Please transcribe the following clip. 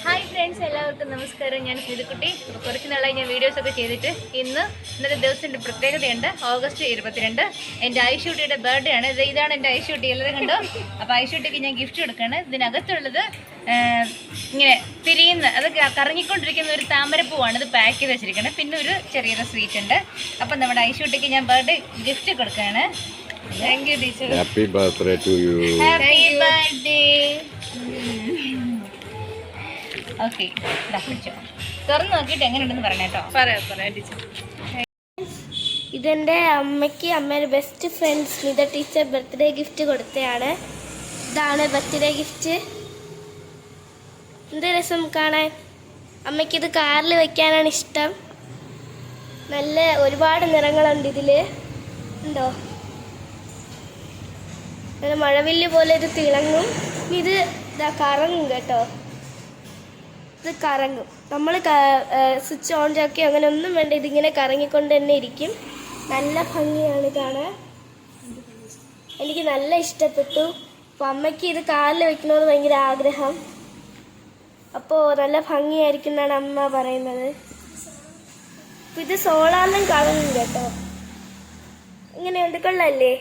Hi friends എല്ലാവർക്കും നമസ്കാരം. ഞാൻ സ്മിതക്കുട്ടി കുറച്ച് നാളായി ഞാൻ വീഡിയോസൊക്കെ ചെയ്തിട്ട് ഇന്ന് ഇന്നത്തെ ദിവസത്തിന്റെ പ്രത്യേകതയുണ്ട്. ഓഗസ്റ്റ് ഇരുപത്തിരണ്ട്. എന്റെ ഐഷൂട്ടിയുടെ ബർത്ത്ഡേ ആണ്. ഇത് ഇതാണ് എന്റെ ഐഷൂട്ടി എല്ലാവരും കണ്ടോ? അപ്പോൾ ഐഷൂട്ടിക്ക് ഞാൻ ഗിഫ്റ്റ് കൊടുക്കുകയാണ് ഇതിനകത്തുള്ളത് ഇങ്ങനെ തിരിയുന്ന അത് കറങ്ങിക്കൊണ്ടിരിക്കുന്ന ഒരു താമരപ്പൂവാണ്. ഇത് പാക്ക് ചെയ്ത് വെച്ചിരിക്കുന്നത്. പിന്നെ ഒരു ചെറിയൊരു സ്വീറ്റ് ഉണ്ട്. അപ്പം നമ്മുടെ ഐഷൂട്ടിക്ക് ഞാൻ ബർത്ത്ഡേ ഗിഫ്റ്റ് കൊടുക്കുകയാണ് thank you teacher happy birthday to you happy okay പിടിച്ചോ. തുറന്നു നോക്കിയിട്ട് എങ്ങനെയുണ്ടെന്ന് പറഞ്ഞേട്ടോ പറയാം പറയാം ടീച്ചർ. ഇതെന്റെ അമ്മയ്ക്ക് അമ്മയുടെ best friend Smitha teacher birthday gift കൊടുത്തതാണ് ഇതാണ് ബർത്ത്ഡേ ഗിഫ്റ്റ് എന്ത് രസം കാണാൻ? അമ്മയ്ക്ക് ഇത് കാറിൽ വെക്കാനാണ് ഇഷ്ടം. നല്ല ഒരുപാട് നിറങ്ങളുണ്ട് ഇതിൽ ഉണ്ടോ? നല്ല മഴവില്ല് പോലെ ഇത് തിളങ്ങും. ഇത് ഇതാ കറങ്ങും കേട്ടോ. ഇത് കറങ്ങും. നമ്മൾ സ്വിച്ച് ഓൺ ആക്കി അങ്ങനെ ഒന്നും വേണ്ട ഇതിങ്ങനെ കറങ്ങിക്കൊണ്ട് തന്നെ ഇരിക്കും. നല്ല ഭംഗിയാണ് കാണാൻ. എനിക്ക് നല്ല ഇഷ്ടപ്പെട്ടു. അപ്പം അമ്മയ്ക്ക് ഇത് കാലിൽ വെക്കണമെന്ന് ഭയങ്കര ആഗ്രഹം. അപ്പോൾ നല്ല ഭംഗിയായിരിക്കും എന്നാണ് അമ്മ പറയുന്നത്. ഇത് സോളാറിലും കറങ്ങും കേട്ടോ. ഇങ്ങനെ ഉണ്ട് കൊള്ളല്ലേ?